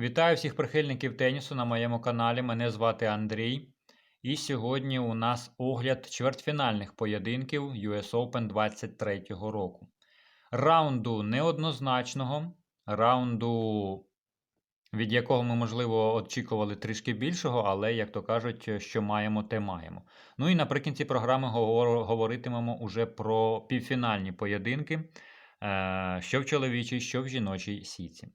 Вітаю всіх прихильників тенісу на моєму каналі. Мене звати Андрій. І сьогодні у нас огляд чвертьфінальних поєдинків US Open 23 року. Раунду неоднозначного, раунду, від якого ми, можливо, очікували трішки більшого, але, як то кажуть, що маємо, те маємо. Ну і наприкінці програми говор- говоритимемо уже про півфінальні поєдинки, е, що в чоловічій, що в жіночій сіці.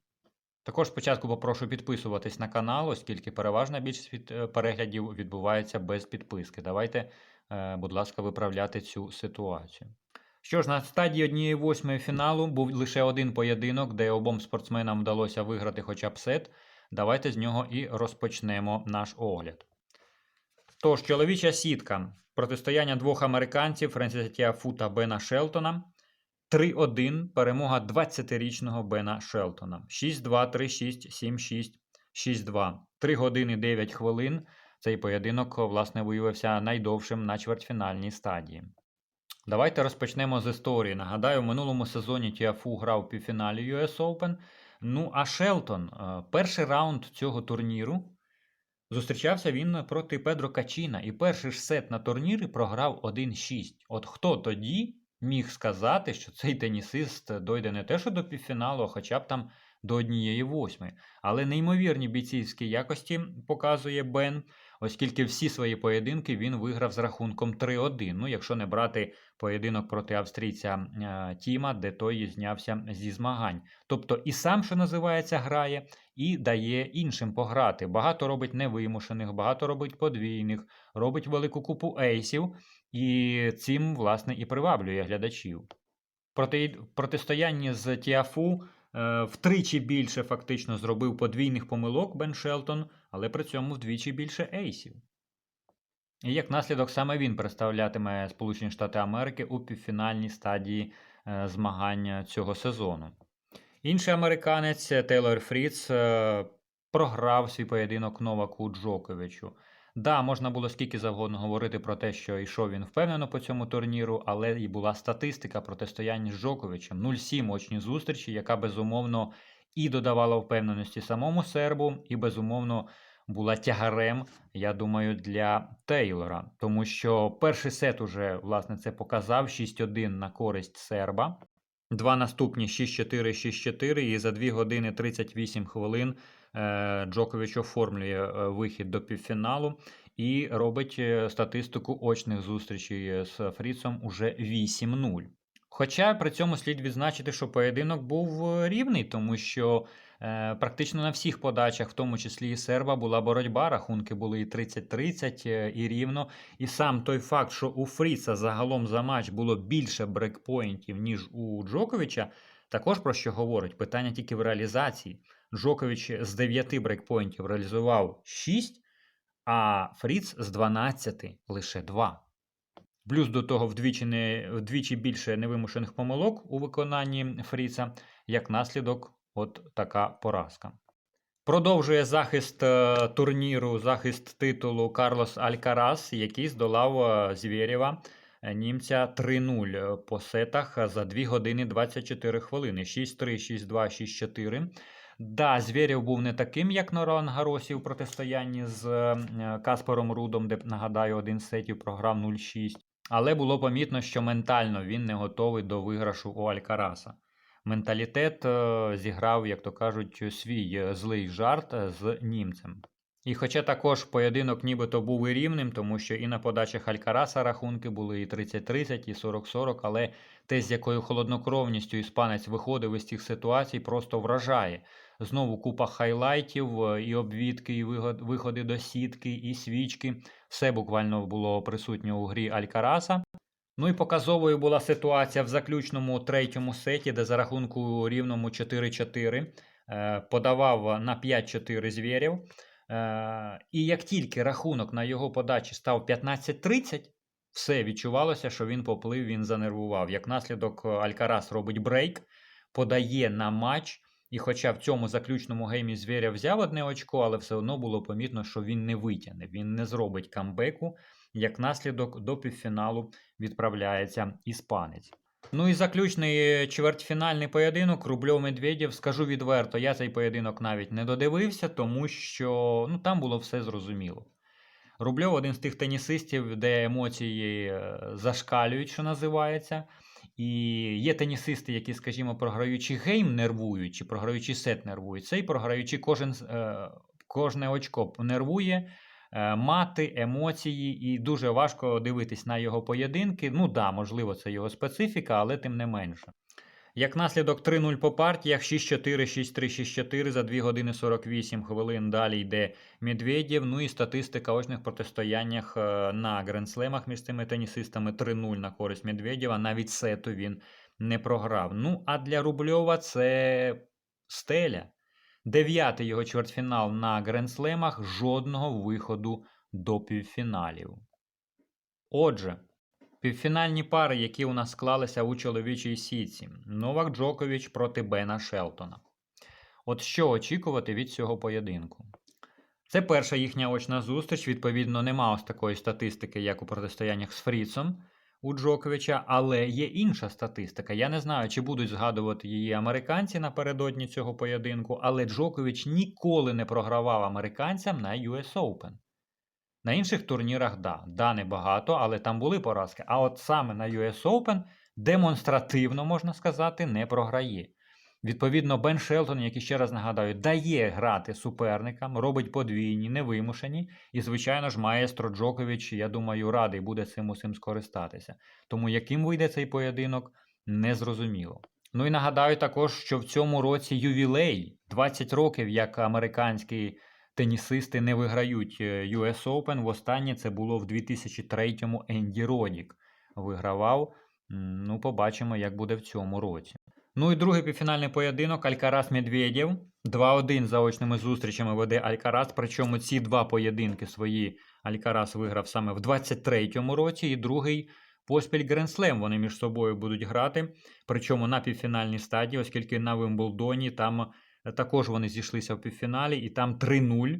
Також спочатку попрошу підписуватись на канал, оскільки переважна більшість від е, переглядів відбувається без підписки. Давайте, е, будь ласка, виправляти цю ситуацію. Що ж, на стадії однієї восьмої фіналу був лише один поєдинок, де обом спортсменам вдалося виграти хоча б сет. Давайте з нього і розпочнемо наш огляд. Тож, чоловіча сітка. Протистояння двох американців Френсіса Тіафу та Бена Шелтона. 3-1 перемога 20-річного Бена Шелтона. 6-2, 3-6, 7-6, 6-2. 3 години 9 хвилин. Цей поєдинок, власне, виявився найдовшим на чвертьфінальній стадії. Давайте розпочнемо з історії. Нагадаю, в минулому сезоні Тіафу грав у півфіналі US Open. Ну, а Шелтон, е, перший раунд цього турніру зустрічався він проти Педро Качіна. І перший ж сет на турнірі програв 1-6. От хто тоді міг сказати, що цей тенісист дойде не те, що до півфіналу, а хоча б там до однієї восьми. Але неймовірні бійцівські якості показує Бен, оскільки всі свої поєдинки він виграв з рахунком 3-1. Ну, якщо не брати поєдинок проти австрійця е, Тіма, де той знявся зі змагань. Тобто і сам, що називається, грає, і дає іншим пограти. Багато робить невимушених, багато робить подвійних, робить велику купу ейсів, і цим, власне, і приваблює глядачів. Проти, протистоянні з Тіафу е, втричі більше фактично зробив подвійних помилок Бен Шелтон, але при цьому вдвічі більше ейсів. І як наслідок саме він представлятиме Сполучені Штати Америки у півфінальній стадії е, змагання цього сезону. Інший американець е, Тейлор Фріц е, програв свій поєдинок Новаку Джоковичу. Да, можна було скільки завгодно говорити про те, що йшов він впевнено по цьому турніру, але і була статистика протистояння з Джоковичем. 0-7 очні зустрічі, яка безумовно і додавала впевненості самому сербу, і безумовно була тягарем, я думаю, для Тейлора. Тому що перший сет уже, власне, це показав 6-1 на користь серба. Два наступні 6-4, 6-4, і за 2 години 38 хвилин е, Джокович оформлює е, вихід до півфіналу і робить е, статистику очних зустрічей з Фріцом уже 8-0. Хоча при цьому слід відзначити, що поєдинок був рівний, тому що практично на всіх подачах, в тому числі і серба, була боротьба. Рахунки були і 30-30, е, і рівно. І сам той факт, що у Фріца загалом за матч було більше брекпоінтів, ніж у Джоковича, також про що говорить. Питання тільки в реалізації. Джокович з 9 брейкпоінтів реалізував 6, а Фріц з 12 лише 2. Плюс до того вдвічі, не, вдвічі більше невимушених помилок у виконанні Фріца, як наслідок, от така поразка. Продовжує захист е, турніру, захист титулу Карлос Алькарас, який здолав е, Звєрєва, е, німця 3-0 по сетах за 2 години 24 хвилини. 6-3, 6-2, 6-4. Да, Звєрєв був не таким, як на Ролан Гаросі у протистоянні з Каспаром Рудом, де, нагадаю, один з сетів програв 0-6. Але було помітно, що ментально він не готовий до виграшу у Алькараса. Менталітет е, зіграв, як то кажуть, свій е, злий жарт е, з німцем. І хоча також поєдинок нібито був і рівним, тому що і на подачах Алькараса рахунки були і 30-30, і 40-40, але те, з якою холоднокровністю іспанець виходив із цих ситуацій, просто вражає. Знову купа хайлайтів, і обвідки, і виходи до сітки, і свічки. Все буквально було присутнє у грі Алькараса. Ну і показовою була ситуація в заключному третьому сеті, де за рахунку рівному 4-4 е, подавав на 5-4 звірів. Е, і як тільки рахунок на його подачі став 15-30, все відчувалося, що він поплив, він занервував. Як наслідок, Алькарас робить брейк, подає на матч. І хоча в цьому заключному геймі Звєря взяв одне очко, але все одно було помітно, що він не витягне, він не зробить камбеку. Як наслідок до півфіналу відправляється іспанець. Ну і заключний е, чвертьфінальний поєдинок Рубльов Медведєв. Скажу відверто, я цей поєдинок навіть не додивився, тому що ну, там було все зрозуміло. Рубльов один з тих тенісистів, де емоції е, зашкалюють, що називається. І є тенісисти, які, скажімо, програючи гейм нервують, чи програючи сет нервують. Цей програючи кожен, е, кожне очко нервує, мати, емоції, і дуже важко дивитись на його поєдинки. Ну да, можливо, це його специфіка, але тим не менше. Як наслідок 3-0 по партіях, 6-4, 6-3, 6-4 за 2 години 48 хвилин. Далі йде Медведєв. Ну і статистика очних протистояннях е, на гренслемах між цими тенісистами 3-0 на користь Медведєва. Навіть сету він не програв. Ну, а для Рубльова це стеля. Дев'ятий його чвертьфінал на гренслемах, жодного виходу до півфіналів. Отже, Півфінальні пари, які у нас склалися у чоловічій сітці. Новак Джокович проти Бена Шелтона. От що очікувати від цього поєдинку? Це перша їхня очна зустріч. Відповідно, нема ось такої статистики, як у протистояннях з Фріцом у Джоковича, але є інша статистика. Я не знаю, чи будуть згадувати її американці напередодні цього поєдинку, але Джокович ніколи не програвав американцям на US Open. На інших турнірах, да, да, небагато, але там були поразки. А от саме на US Open демонстративно, можна сказати, не програє. Відповідно, Бен Шелтон, який ще раз нагадаю, дає грати суперникам, робить подвійні, невимушені. І, звичайно ж, маестро Джокович, я думаю, радий буде цим усім скористатися. Тому яким вийде цей поєдинок, незрозуміло. Ну і нагадаю також, що в цьому році ювілей 20 років, як американський тенісисти не виграють е, US Open. Востаннє це було в 2003-му Енді Родік вигравав. Ну, побачимо, як буде в цьому році. Ну і другий півфінальний поєдинок Алькарас Медведєв. 2-1 заочними зустрічами веде Алькарас. Причому ці два поєдинки свої Алькарас виграв саме в 23-му році, і другий поспіль Гренслем вони між собою будуть грати. Причому на півфінальній стадії, оскільки на Вимблдоні там також вони зійшлися в півфіналі, і там 3-0.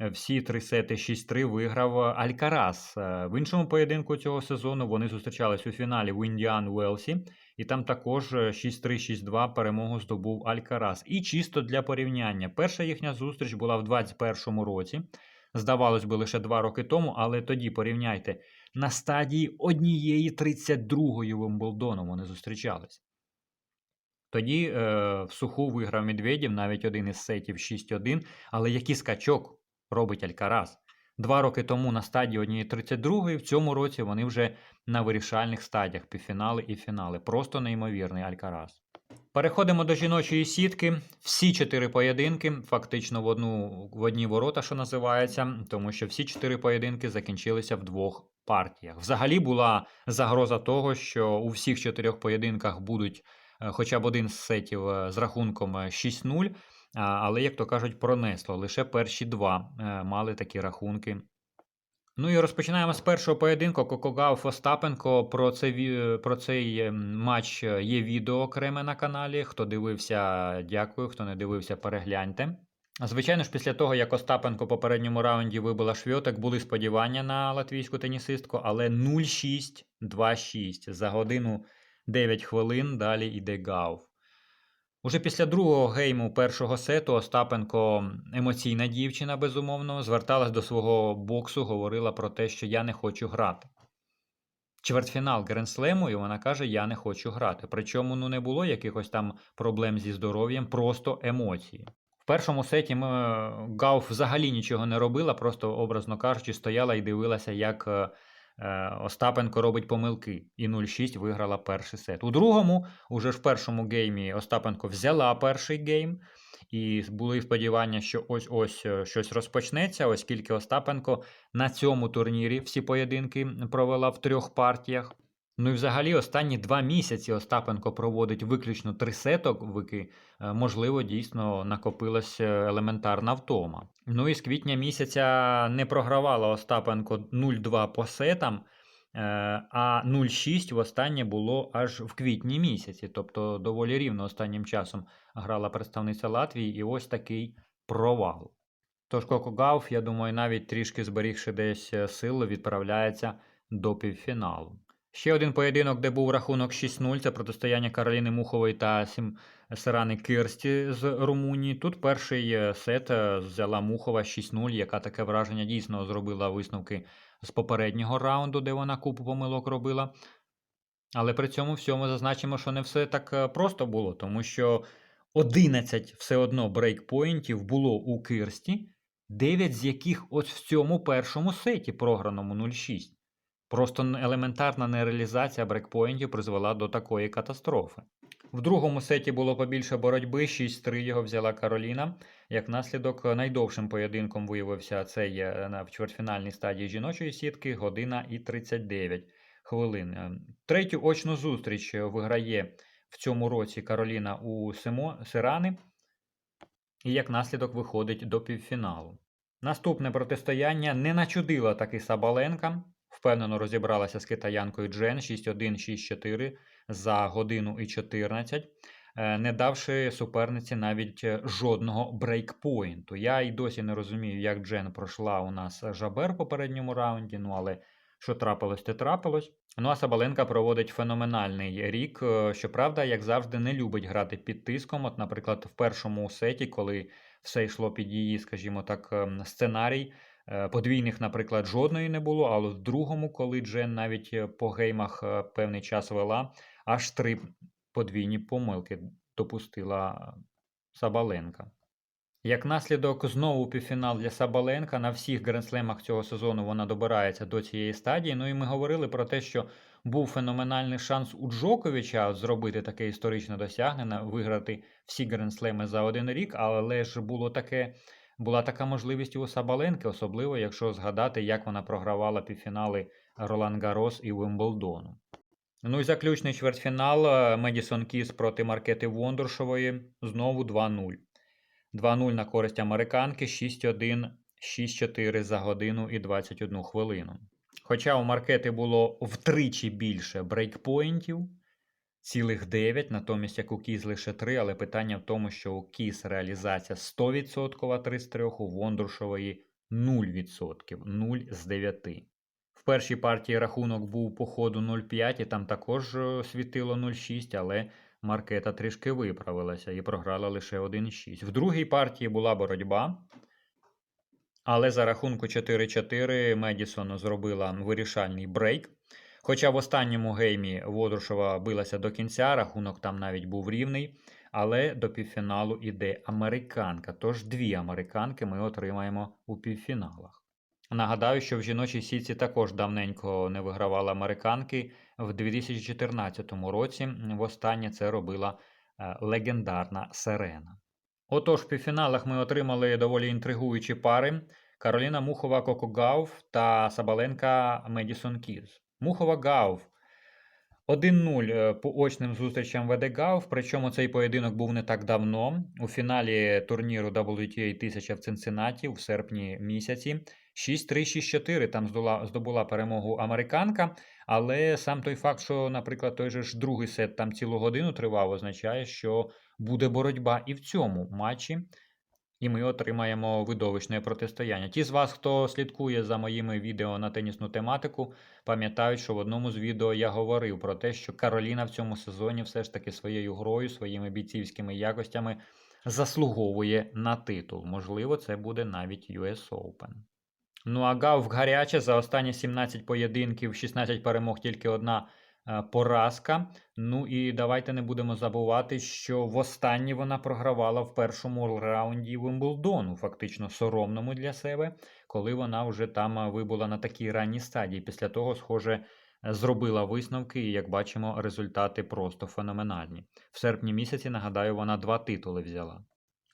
Е, всі три сети 6-3 виграв Алькарас. Е, в іншому поєдинку цього сезону вони зустрічались у фіналі в Індіан Уелсі, і там також 6-3-6-2 е, перемогу здобув Алькарас. І чисто для порівняння. Перша їхня зустріч була в 21-му році. Здавалось би, лише два роки тому, але тоді порівняйте на стадії однієї 32-ї Вимблдону вони зустрічались. Тоді е, в суху виграв Медведєв, навіть один із сетів 6-1. Але який скачок робить Алькарас? Два роки тому на стадії однієї 32 в цьому році вони вже на вирішальних стадіях півфінали і фінали. Просто неймовірний Алькарас. Переходимо до жіночої сітки. Всі чотири поєдинки, фактично в одну в одні ворота, що називається, тому що всі чотири поєдинки закінчилися в двох партіях. Взагалі була загроза того, що у всіх чотирьох поєдинках будуть Е, хоча б один з сетів е, з рахунком 6-0. Е, але, як то кажуть, пронесло. Лише перші два мали такі рахунки. Ну і розпочинаємо з першого поєдинку. Кокогав Остапенко. Про цей, про цей матч є відео окреме на каналі. Хто дивився, дякую. Хто не дивився, перегляньте. Звичайно ж, після того, як Остапенко в попередньому раунді вибила Швьотик, були сподівання на латвійську тенісистку, але 0-6, 2-6 за годину 9 хвилин далі йде Гауф. Уже після другого гейму першого сету Остапенко, емоційна дівчина, безумовно, зверталась до свого боксу, говорила про те, що я не хочу грати. Чвертьфінал Гренслему, і вона каже, я не хочу грати. Причому ну, не було якихось там проблем зі здоров'ям, просто емоції. В першому сеті ми, Гауф взагалі нічого не робила, просто, образно кажучи, стояла і дивилася, як е, Е, Остапенко робить помилки і 0-6 виграла перший сет. У другому, уже в першому геймі, Остапенко взяла перший гейм. І були сподівання, що ось ось е, щось розпочнеться, оскільки Остапенко на цьому турнірі всі поєдинки провела в трьох партіях. Ну і взагалі останні два місяці Остапенко проводить виключно три сетовики, е, можливо, дійсно накопилась е, елементарна втома. Ну і з квітня місяця не програвала Остапенко 0-2 по сетам, е, а 0-6 востаннє було аж в квітні місяці. Тобто доволі рівно останнім часом грала представниця Латвії, і ось такий провал. Тож Кокогав, я думаю, навіть трішки зберігши десь силу, відправляється до півфіналу. Ще один поєдинок, де був рахунок 6-0, це протистояння Кароліни Мухової та Сирани Кирсті з Румунії. Тут перший е, сет е, взяла Мухова 6-0, яка таке враження дійсно зробила висновки з попереднього раунду, де вона купу помилок робила. Але при цьому всьому зазначимо, що не все так е, просто було, тому що 11 все одно брейкпоінтів було у Кирсті, 9 з яких ось в цьому першому сеті, програному 0-6. Просто елементарна нереалізація брейкпоінтів призвела до такої катастрофи. В другому сеті було побільше боротьби, 6-3 його взяла Кароліна. Як наслідок, найдовшим поєдинком виявився цей е, в чвертьфінальній стадії жіночої сітки година і 39 хвилин. Е, Третю очну зустріч е, виграє в цьому році Кароліна у Симо, Сирани і як наслідок виходить до півфіналу. Наступне протистояння не начудила таки Сабаленка. Впевнено розібралася з китаянкою Джен 6-1, 6-4 за годину і 14, е, не давши суперниці навіть е, жодного брейкпоінту. Я і досі не розумію, як Джен пройшла у нас жабер в попередньому раунді, ну але що трапилось, те трапилось. Ну а Сабаленка проводить феноменальний рік. е, Щоправда, як завжди, не любить грати під тиском. От, наприклад, в першому сеті, коли все йшло під її, скажімо так, ем, сценарій. Е, Подвійних, наприклад, жодної не було, але в другому, коли Джен навіть е, по геймах е, певний час вела, аж три подвійні помилки допустила Сабаленка. Як наслідок, знову півфінал для Сабаленка. На всіх гренслемах цього сезону вона добирається до цієї стадії. Ну і ми говорили про те, що був феноменальний шанс у Джоковича зробити таке історичне досягнення, виграти всі гренслеми за один рік, але ж було таке, була така можливість у Сабаленки, особливо якщо згадати, як вона програвала півфінали Ролан Гарос і Вимблдону. Ну і заключний чвертьфінал е, Медісон Кіс проти Маркети Вондуршової. Знову 2-0. 2-0 на користь американки, 6-1, 6-4 за годину і 21 хвилину. Хоча у Маркети було втричі більше брейкпоінтів, цілих 9, натомість як у Кіз лише 3, але питання в тому, що у Кіз реалізація 100%, 3 з 3, у Вондуршової 0%, 0 з 9. В першій партії рахунок був по ходу 0,5, і там також е, світило 0,6, але Маркета трішки виправилася і програла лише 1,6. В другій партії була боротьба, але за рахунку 4-4 Медісон зробила вирішальний брейк. Хоча в останньому геймі Водрушова билася до кінця, рахунок там навіть був рівний, але до півфіналу іде американка. Тож дві американки ми отримаємо у півфіналах. Нагадаю, що в жіночій сітці також давненько не вигравали американки. В 2014 році востаннє це робила е, легендарна Сирена. Отож, в півфіналах ми отримали доволі інтригуючі пари: Кароліна Мухова Кокогауф та Сабаленка Медісон Кіз. Мухова Гауф 1-0 е, по очним зустрічам веде Гауф, причому цей поєдинок був не так давно. У фіналі турніру WTA 1000 в Цинциннаті в серпні місяці. 6-3-6-4 там здобула перемогу американка, але сам той факт, що, наприклад, той же ж другий сет там цілу годину тривав, означає, що буде боротьба і в цьому матчі, і ми отримаємо видовищне протистояння. Ті з вас, хто слідкує за моїми відео на тенісну тематику, пам'ятають, що в одному з відео я говорив про те, що Кароліна в цьому сезоні все ж таки своєю грою, своїми бійцівськими якостями заслуговує на титул. Можливо, це буде навіть US Open. Ну а Гауф гаряче за останні 17 поєдинків, 16 перемог, тільки одна поразка. Ну і давайте не будемо забувати, що востаннє вона програвала в першому раунді Вимблдону, фактично соромному для себе, коли вона вже там е, вибула на такій ранній стадії. Після того, схоже, е, зробила висновки, і як бачимо, результати просто феноменальні. В серпні місяці, нагадаю, вона два титули взяла.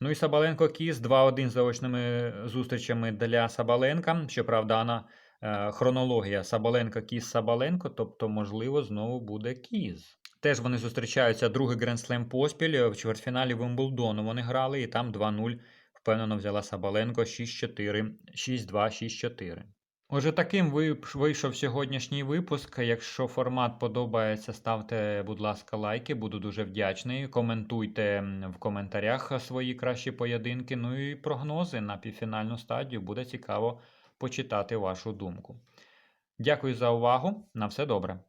Ну і Сабаленко Кіз 2-1 з заочними зустрічами для Сабаленка. Щоправда, вона е, хронологія Сабаленко Кіз Сабаленко, тобто, можливо, знову буде Кіз. Теж вони зустрічаються другий грандслем поспіль в чвертьфіналі Вимблдону. Вони грали і там 2-0 впевнено взяла Сабаленко 6-4, 6-2, 6-4. Отже, таким вийшов сьогоднішній випуск. Якщо формат подобається, ставте, будь ласка, лайки, буду дуже вдячний. Коментуйте в коментарях свої кращі поєдинки. Ну і прогнози на півфінальну стадію. Буде цікаво почитати вашу думку. Дякую за увагу. На все добре.